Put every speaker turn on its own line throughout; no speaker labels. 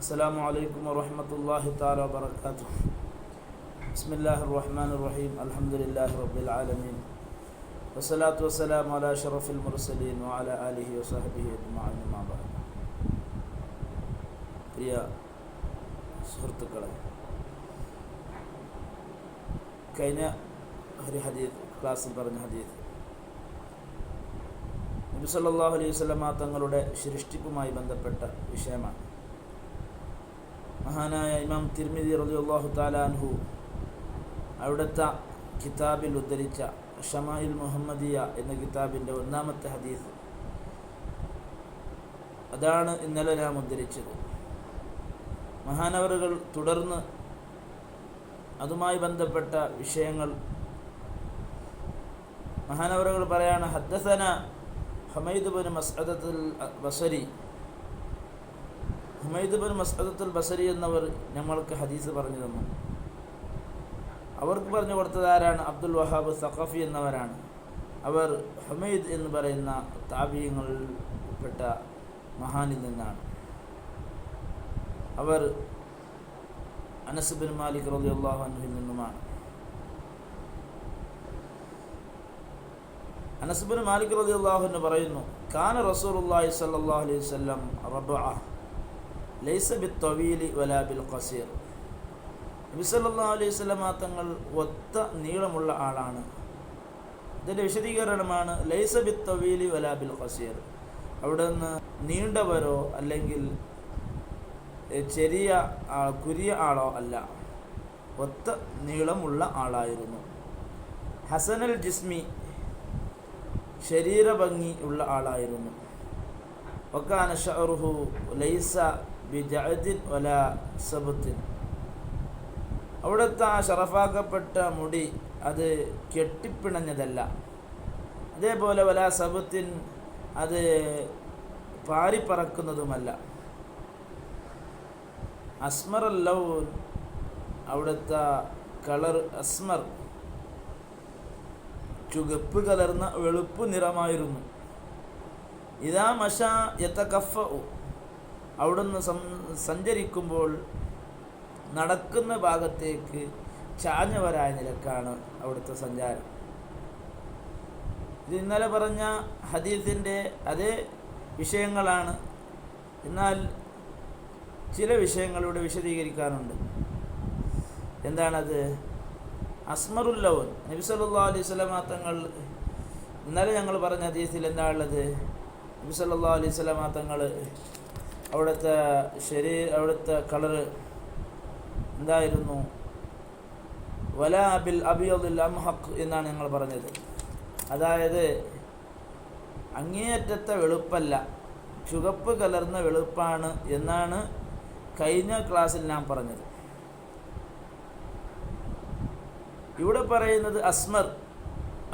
السلام عليكم ورحمة الله تعالى وبركاته بسم الله الرحمن الرحيم الحمد لله رب العالمين والصلاة والسلام على أشرف المرسلين وعلى آله وصحبه أجمعين ما بعد പ്രിയ സുഹൃത്തുക്കളെ കഴിഞ്ഞ ഒരു ഹദീസ് ക്ലാസ്സിൽ പറഞ്ഞ ഹദീസ് നബി സല്ലല്ലാഹു അലൈഹി വസല്ലമ തങ്ങളുടെ സൃഷ്ടിപ്പുമായി ബന്ധപ്പെട്ട വിഷയമാണ് മഹാനായ ഇമാം തിരുമിതി റളിയല്ലാഹു താലാൻഹു അവിടുത്തെ കിതാബിൽ ഉദ്ധരിച്ച ഷമായിൽ മുഹമ്മദിയ എന്ന കിതാബിന്റെ ഒന്നാമത്തെ ഹദീസ്. അതാണ് ഇന്നലെ നാം ഉദ്ധരിച്ചത്. മഹാനവറുകൾ തുടർന്ന് അതുമായി ബന്ധപ്പെട്ട വിഷയങ്ങൾ മഹാനവറുകൾ പറയാണ് ഹദ്ദസന ഹമൈദ് ബിൻ മസ്അദത്തുൽ ബസരി ഹുമൈദ് ബിൻ മസ്അദത്തുൽ ബസരി എന്നവർ ഞങ്ങൾക്ക് ഹദീസ് പറഞ്ഞു തന്നു. അവർക്ക് പറഞ്ഞു കൊടുത്തത് ആരാണ്? അബ്ദുൽ വഹാബ് സഖഫി എന്നവരാണ്. അവർ ഹുമൈദ് എന്ന് പറയുന്ന താപീയങ്ങളിൽപ്പെട്ട മഹാനിൽ നിന്നാണ്. അവർ അനസ് ബിൻ മാലിക് റളിയല്ലാഹു അൻഹുവിൽ നിന്നുമാണ്. അനസ് ബിൻ മാലിക് റളിയല്ലാഹു അൻഹു പറയുന്നു കാന റസൂലുള്ളാഹി സ്വല്ലല്ലാഹു അലൈഹി വസല്ലം റബഅ. ലൈസ ബിത്തവീലി വലാ ബിൽ ഖസീർ നബി അലൈഹി വസല്ലമ തങ്ങൾ ഒത്ത നീളമുള്ള ആളാണ്. ഇതിന്റെ വിശദീകരണമാണ് ലൈസ ബിത്തവീലി വലാ ബിൽ ഖസീർ അവിടെ നിന്ന് നീണ്ടവരോ അല്ലെങ്കിൽ ചെറിയ കുരിയ ആളോ അല്ല. ഒത്ത നീളമുള്ള ആളായിരുന്നു. ഹസനൽ ജിസ്മി ശരീരഭംഗി ഉള്ള ആളായിരുന്നു. ഒക്കാന ഷറുഹു ലൈസ ബിജഅദിൻ ഒല സബത്തിൻ. അവിടുത്തെ ആ ഷറഫാക്കപ്പെട്ട മുടി അത് കെട്ടിപ്പിണഞ്ഞതല്ല. അതേപോലെ വല സബത്തിൻ അത് പാറിപ്പറക്കുന്നതുമല്ല അസ്മർ ലൗൻ അവിടുത്തെ കളർ അസ്മർ ചുകപ്പ് കലർന്ന വെളുപ്പ് നിറമായിരുന്നു. ഇതാ മഷ യത്തക്കഫ അവിടുന്ന് സഞ്ചരിക്കുമ്പോൾ നടക്കുന്ന ഭാഗത്തേക്ക് ചാഞ്ഞവരായ നിലക്കാണ് അവിടുത്തെ സഞ്ചാരം. ഇത് ഇന്നലെ പറഞ്ഞ ഹദീത്തിന്റെ അതേ വിഷയങ്ങളാണ്. എന്നാൽ ചില വിഷയങ്ങളിവിടെ വിശദീകരിക്കാനുണ്ട്. എന്താണത്? അസ്മറുല്ലവൻ നബി സല്ലാ അലൈഹി സ്വലാമ തങ്ങൾ ഇന്നലെ ഞങ്ങൾ പറഞ്ഞ ഹദീസിൽ എന്താ ഉള്ളത്? നബി അലൈഹി സ്വലാമ തങ്ങൾ അവിടുത്തെ ശരീ അവിടുത്തെ കളറ് എന്തായിരുന്നു? വല അബിൽ അബിയുൽ അംഹഖ് എന്നാണ് ഞങ്ങൾ പറഞ്ഞത്. അതായത് അങ്ങേയറ്റത്തെ വെളുപ്പല്ല ചുവപ്പ് കലർന്ന വെളുപ്പാണ് എന്നാണ് കഴിഞ്ഞ ക്ലാസ്സിൽ ഞാൻ പറഞ്ഞത്. ഇവിടെ പറയുന്നത് അസ്മർ.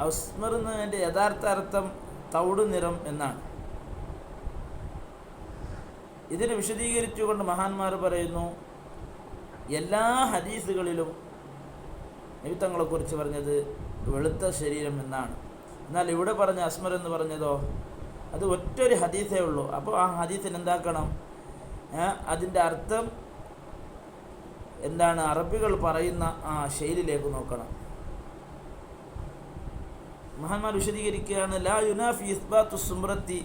അസ്മർ എന്നതിന്റെ യഥാർത്ഥ അർത്ഥം തൗട് നിറം എന്നാണ്. ഇതിനെ വിശദീകരിച്ചുകൊണ്ട് മഹാന്മാർ പറയുന്നു എല്ലാ ഹദീസുകളിലും നിമിത്തങ്ങളെക്കുറിച്ച് പറഞ്ഞത് വെളുത്ത ശരീരം എന്നാണ്. എന്നാൽ ഇവിടെ പറഞ്ഞ അസ്മർ എന്ന് പറഞ്ഞതോ അത് ഒറ്റൊരു ഹദീസേ ഉള്ളൂ. അപ്പോൾ ആ ഹദീസിന് എന്താക്കണം? അതിന്റെ അർത്ഥം എന്താണ്? അറബികൾ പറയുന്ന ആ ശൈലിയിലേക്ക് നോക്കണം. മഹാന്മാർ വിശദീകരിക്കുകയാണ് ലാ യുനാഫി ഇസ്ബാത്തു സുമ്രത്തി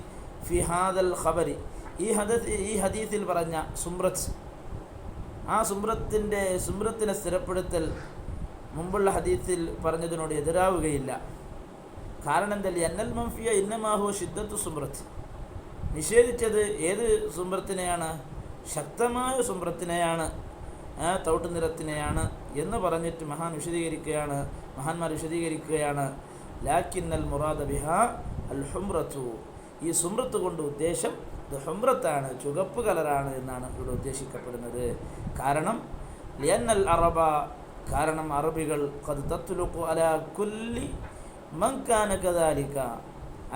ഫിഹാദൽ ഖബരി. ഈ ഹദീസ് ഈ ഹദീസിൽ പറഞ്ഞ സുമ്രത്ത് ആ സുമ്രത്തിന്റെ സുമ്രത്തിനെ സ്ഥിരപ്പെടുത്തൽ മുമ്പുള്ള ഹദീസിൽ പറഞ്ഞതിനോട് എതിരാവുകയില്ല. കാരണം എന്തല്ല എന്നൽ മംഫിയ ഇന്നമാഹു ഷിദ്ദത്തു സുമ്രത്ത്. നിഷേധിച്ചത് ഏത് സുമ്രത്തിനെയാണ്? ശക്തമായ സുമ്രത്തിനെയാണ് തൗട്ട് നിറത്തിനെയാണ് എന്ന് പറഞ്ഞിട്ട് മഹാൻ വിശദീകരിക്കുകയാണ് മഹാന്മാർ വിശദീകരിക്കുകയാണ്. ലാക്കിന്നൽ മുറാദ ബിഹ അൽ ഹുംറത്തു. ഈ സുമ്രത്ത് കൊണ്ട് ഉദ്ദേശം ഇത് ഹുമ്രത്താണ് ചുവപ്പ് കളറാണ് എന്നാണ് ഇവിടെ ഉദ്ദേശിക്കപ്പെടുന്നത്. കാരണം ലിയന്നൽ അറബ കാരണം അറബികൾ കത് തത്തുലുക്കു അല കുല്ലി മങ്കാന കദാലിക്ക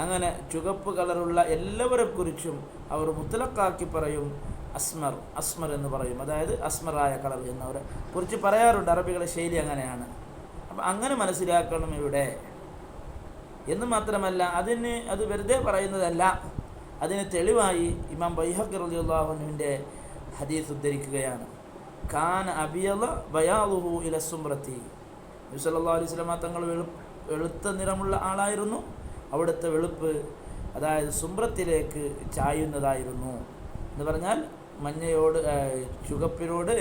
അങ്ങനെ ചുവപ്പ് കളറുള്ള എല്ലാവരെക്കുറിച്ചും അവർ മുത്തലക്കാക്കി പറയും അസ്മർ അസ്മർ എന്ന് പറയും. അതായത് അസ്മറായ കളർ എന്നവരെ കുറിച്ച് പറയാറുണ്ട് അറബികളുടെ ശൈലി അങ്ങനെയാണ്. അപ്പം അങ്ങനെ മനസ്സിലാക്കണം ഇവിടെ. എന്ന് മാത്രമല്ല അതിന് അത് വെറുതെ പറയുന്നതല്ല. അതിന് തെളിവായി ഇമാം ബൈഹഖർ അലി അള്ളാഹുവിന്റെ ഹദീസ് ഉദ്ധരിക്കുകയാണ്. ഖാൻ അബിയല ബയാലുഹു ഇല സുമ്രത്തി നബി സല്ലല്ലാഹു അലൈഹി വസല്ലമ തങ്ങൾ വെളു വെളുത്ത നിറമുള്ള ആളായിരുന്നു. അവിടുത്തെ വെളുപ്പ് അതായത് സുമ്രത്തിലേക്ക് ചായുന്നതായിരുന്നു. എന്ന് പറഞ്ഞാൽ മഞ്ഞയോട് ചുകപ്പിനോട്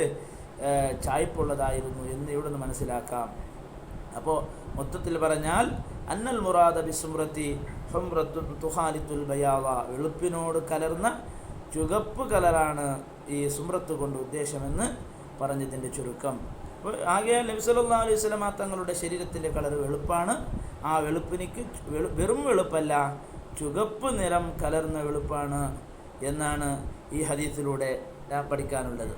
ചായ്പുള്ളതായിരുന്നു എന്ന് ഇവിടെ നിന്ന് മനസ്സിലാക്കാം. അപ്പോൾ മൊത്തത്തിൽ പറഞ്ഞാൽ അന്നൽ മുറാദ ബിസുമ്രത്തി ഹുംറത്തു തുഹാലിത്തുൽ ബയാവ വെളുപ്പിനോട് കലർന്ന ചുകപ്പ് കലറാണ് ഈ സുമ്രത്ത് കൊണ്ട് ഉദ്ദേശമെന്ന് പറഞ്ഞതിന്റെ ചുരുക്കം. അപ്പോൾ ആകെ നബി സല്ലല്ലാഹു അലൈഹി വസല്ലമ തങ്ങളുടെ ശരീരത്തിന്റെ കളർ വെളുപ്പാണ്. ആ വെളുപ്പിനിക്ക് വെറും വെളുപ്പല്ല ചുകപ്പ് നിറം കലർന്ന വെളുപ്പാണ് എന്നാണ് ഈ ഹദീസിലൂടെ പഠിക്കാനുള്ളത്.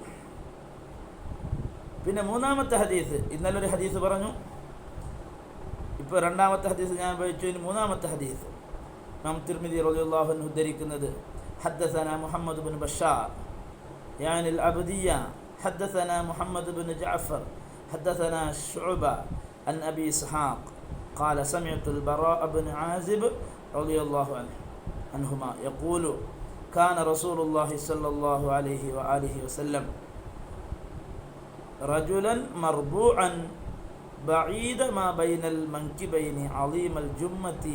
പിന്നെ മൂന്നാമത്തെ ഹദീസ് ഇന്നലൊരു ഹദീസ് പറഞ്ഞു. ഇപ്പോൾ രണ്ടാമത്തെ ഹദീസ് ഞാൻ ഉപയോഗിച്ചു ഇനി മൂന്നാമത്തെ ഹദീസ് നാം തിരുമിതി റളിയല്ലാഹു അൻഹു ഉദ്ധരിക്കുന്നത് حدثنا محمد بن بشار يعني العبدية حدثنا محمد بن جعفر حدثنا شعبة عن أبي إسحاق قال سمعت البراء بن عازب رضي الله عنه عنهما يقول كان رسول الله صلى الله عليه وآله وسلم رجلا مربوعا بعيد ما بين المنكبين عظيم الجمة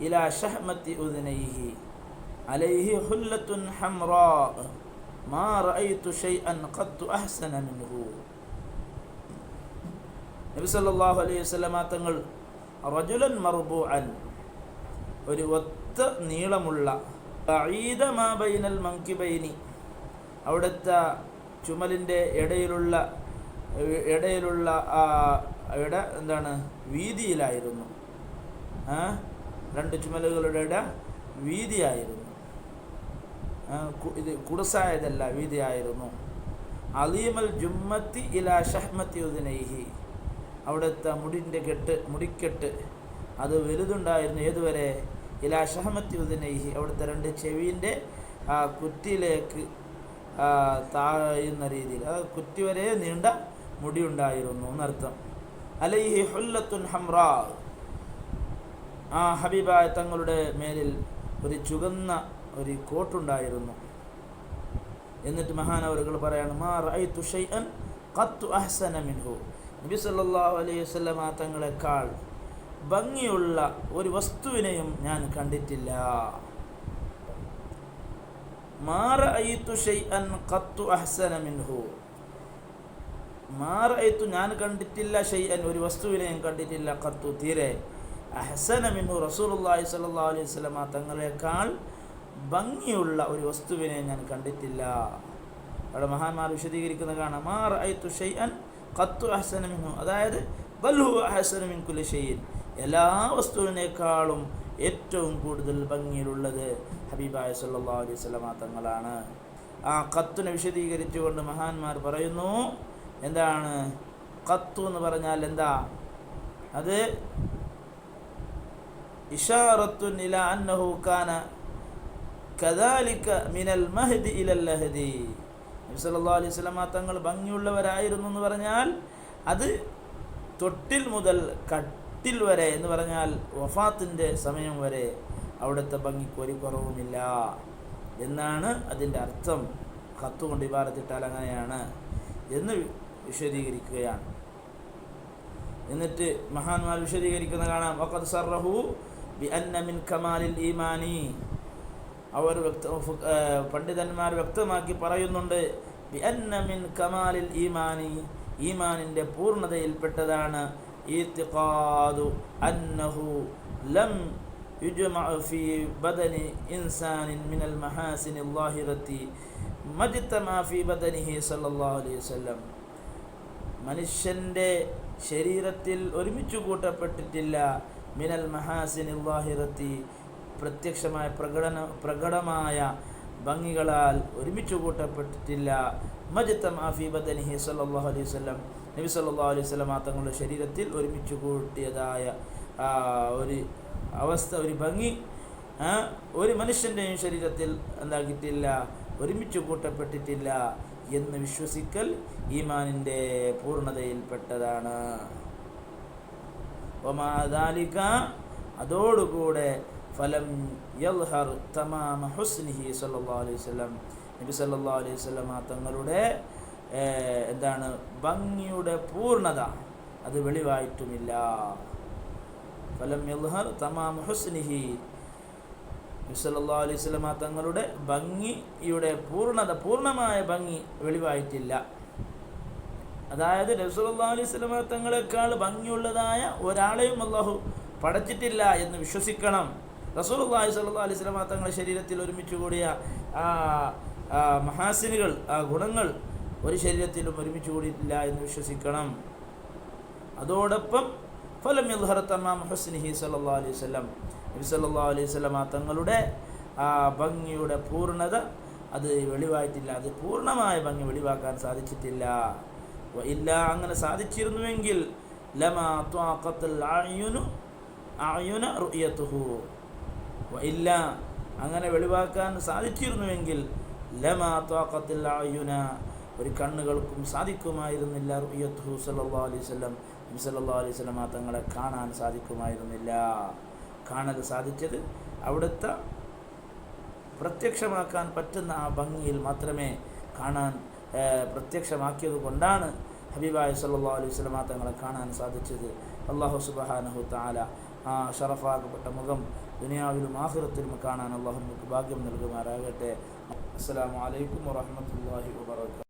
إلى شحمة أذنيه عليه حلة حمراء ما رأيت شيئا قط أحسن منه നബി സല്ലല്ലാഹു അലൈഹി വസല്ലമ തങ്ങൾ റജുലൻ മർബൂഅൻ ഒരു ഒത്ത നീളമുള്ള ബഈദ മാ ബൈനൽ മൻകിബൈനി അവിടുത്തെ ചുമലിൻ്റെ ഇടയിലുള്ള ഇടയിലുള്ള ഇട എന്താണ്? വീതിയിലായിരുന്നു. രണ്ട് ചുമലുകളുടെ ഇട വീതിയായിരുന്നു. ഇത് കുടസായതല്ല വീതിയായിരുന്നു. അലീമൽ ജുമ്മത്തി ഇല ഷഹ്മത്തി ഉദിനൈഹി. അവിടുത്തെ മുടിന്റെ കെട്ട് മുടിക്കെട്ട് അത് വലുതുണ്ടായിരുന്നു. ഏതുവരെ? ഇല ഷഹ്മത്തി ഉദിനൈഹി. അവിടുത്തെ രണ്ട് ചെവിന്റെ ആ കുറ്റിയിലേക്ക് താഴുന്ന രീതിയിൽ. അത് കുറ്റി വരെ നീണ്ട മുടി ഉണ്ടായിരുന്നു എന്നർത്ഥം. അലൈഹി ഹുല്ലത്തുൻ ഹംറാ. ആ ഹബീബായ തങ്ങളുടെ മേലിൽ ഒരു ചുവന്ന ഒരു കോട്ടുണ്ടായിരുന്നു. എന്നിട്ട് മഹാനവറുകൾ പറയാണ് മാ റഅയ്തു ഷൈഅൻ ഖത്തു അഹ്സന മിൻഹു. നബി സല്ലല്ലാഹു അലൈഹി വസല്ലമ തങ്ങളെക്കാൾ ഭംഗിയുള്ള ഒരു വസ്തുവിനെയും ഞാൻ കണ്ടിട്ടില്ല. മാ റഅയ്തു ഷൈഅൻ ഖത്തു അഹ്സന മിൻഹു. മാ റഅയ്തു ഞാൻ കണ്ടിട്ടില്ല ഷെയ്യൻ ഒരു വസ്തുവിനെ ഞാൻ കണ്ടിട്ടില്ല. കത്തു തീരെ. അഹസനമിന്നു മിൻഹു റസൂലുള്ളാഹി സ്വല്ലല്ലാഹു അലൈഹി സ്വലമ തങ്ങളെക്കാൾ ഭംഗിയുള്ള ഒരു വസ്തുവിനെ ഞാൻ കണ്ടിട്ടില്ല. അവിടെ മഹാന്മാർ വിശദീകരിക്കുന്ന കാണാം. മാറയത്തു ഷെയ്യൻ കത്തു ഖത്തു അഹസന മിൻഹു അതായത് ബൽഹു അഹസന മിൻ ഷൈഇൻ. എല്ലാ വസ്തുവിനേക്കാളും ഏറ്റവും കൂടുതൽ ഭംഗിയിലുള്ളത് ഹബീബായ സല്ലാ അലൈഹി സ്വലമ തങ്ങളാണ്. ആ കത്തിനെ വിശദീകരിച്ചുകൊണ്ട് മഹാന്മാർ പറയുന്നു എന്താണ്? കത്തു എന്ന് പറഞ്ഞാൽ എന്താ? അത് ഇഷാറത്തു നില അന്നഹു കാന കദാലിക മിനൽ മഹദി ഇലൽ ലഹദി. നബി അലൈഹി തങ്ങൾ ഭംഗിയുള്ളവരായിരുന്നു എന്ന് പറഞ്ഞാൽ അത് തൊട്ടിൽ മുതൽ കട്ടിൽ വരെ എന്ന് പറഞ്ഞാൽ വഫാത്തിന്റെ സമയം വരെ അവിടുത്തെ ഭംഗിക്ക് ഒരു കുറവുമില്ല എന്നാണ് അതിന്റെ അർത്ഥം. കത്തുകൊണ്ട് ഇബാറത്തിട്ടാൽ അങ്ങനെയാണ് എന്ന് വിശദീകരിക്കുകയാണ് എന്നിട്ട് മഹാന്മാർ വിശദീകരിക്കുന്ന കാണാം വഖദ് സർറഹു ബി അന്ന മിൻ കമാലിൽ ഈമാനി അവർ വ്യക്ത ഫു- ആ, പണ്ഡിതന്മാർ വ്യക്തമാക്കി പറയുന്നുണ്ട് ബി അന്ന മിൻ കമാലിൽ ഈമാനി ഈമാനിൻ്റെ പൂർണ്ണതയിൽപ്പെട്ടതാണ് ഈത്തിഖാദു അന്നഹു ലം يجمع في بدن إنسان من المحاسن الظاهرة ما اجتمع في بدنه صلى الله عليه وسلم മനുഷ്യന്റെ ശരീരത്തിൽ ഒരുമിച്ച് കൂട്ടപ്പെട്ടിട്ടില്ല. മിനൽ മഹാസിൻ ലാഹിറത്തി പ്രത്യക്ഷമായ പ്രകടന പ്രകടമായ ഭംഗികളാൽ ഒരുമിച്ച് കൂട്ടപ്പെട്ടിട്ടില്ല. മജത്തം ആഫി ബദനിഹി സല്ലല്ലാഹു അലൈഹി വസല്ലം. നബി സല്ലാ അലൈഹി വസല്ലം തങ്ങളുടെ ശരീരത്തിൽ ഒരുമിച്ച് കൂട്ടിയതായ ഒരു അവസ്ഥ ഒരു ഭംഗി ഒരു മനുഷ്യന്റെയും ശരീരത്തിൽ എന്താക്കിയിട്ടില്ല. ഒരുമിച്ച് കൂട്ടപ്പെട്ടിട്ടില്ല. എന്ന് വിശ്വസിക്കൽ ഈമാനിന്റെ പൂർണതയിൽപ്പെട്ടതാണ്. ഒമാദാലിക അതോടുകൂടെ ഫലം യൽഹർ തമാമ ഹുസ്നിഹി സല്ലാ അലൈഹി സ്വലം നബി സല്ലാ അലൈഹി വസല്ലമ തങ്ങളുടെ എന്താണ് ഭംഗിയുടെ പൂർണത അത് വെളിവായിട്ടുമില്ല. ഫലം യൽഹർ തമാമ ഹുസ്നിഹി നബി സല്ലല്ലാഹു അലൈഹി സ്വലമ തങ്ങളുടെ ഭംഗിയുടെ പൂർണത പൂർണമായ ഭംഗി വെളിവായിട്ടില്ല. അതായത് നബ്സല്ലാ അലൈഹി സ്വലമ തങ്ങളെക്കാൾ ഭംഗിയുള്ളതായ ഒരാളെയും അള്ളാഹു പടച്ചിട്ടില്ല എന്ന് വിശ്വസിക്കണം. റസൂൽ അള്ളാഹി സ്വല്ലാ അലൈഹി സ്വലമ തങ്ങളുടെ ശരീരത്തിൽ ഒരുമിച്ച് കൂടിയ ആ മഹാസിനികൾ ആ ഗുണങ്ങൾ ഒരു ശരീരത്തിലും ഒരുമിച്ച് കൂടിയിട്ടില്ല എന്ന് വിശ്വസിക്കണം. അതോടൊപ്പം ഫലം യദ്ഹറ തമാം ഹുസ്നിഹി സല്ലല്ലാഹു അലൈഹി വസല്ലം. നബി സല്ലല്ലാഹു അലൈഹി ആ തങ്ങളുടെ ആ ഭംഗിയുടെ പൂർണത അത് വെളിവായിട്ടില്ല. അത് പൂർണമായ ഭംഗി വെളിവാക്കാൻ സാധിച്ചിട്ടില്ല. ഇല്ല അങ്ങനെ സാധിച്ചിരുന്നുവെങ്കിൽ ഇല്ല അങ്ങനെ വെളിവാക്കാൻ സാധിച്ചിരുന്നുവെങ്കിൽ ഒരു കണ്ണുകൾക്കും സാധിക്കുമായിരുന്നില്ല. റുയത്തുഹു സല്ലല്ലാഹു അലൈഹി വസല്ലം. നബി അലൈഹി വസല്ലം തങ്ങളെ കാണാൻ സാധിക്കുമായിരുന്നില്ല. കാണൽ സാധിച്ചത്. അവിടുത്തെ പ്രത്യക്ഷമാക്കാൻ പറ്റുന്ന ആ ഭംഗിയിൽ മാത്രമേ കാണാൻ പ്രത്യക്ഷമാക്കിയത് കൊണ്ടാണ് ഹബീബായ സല്ലാ അലൈഹി സ്വലമാ തങ്ങളെ കാണാൻ സാധിച്ചത്. അള്ളാഹു സുബ്ഹാനഹു താല ആ ഷറഫാക്കപ്പെട്ട മുഖം ദുനിയാവിലും ആഖിറത്തിലും കാണാൻ അള്ളാഹു നമുക്ക് ഭാഗ്യം നൽകുമാറാകട്ടെ. അസ്സാം വലൈക്കും വറഹ്മത്തുള്ളാഹി വബറകാതുഹു.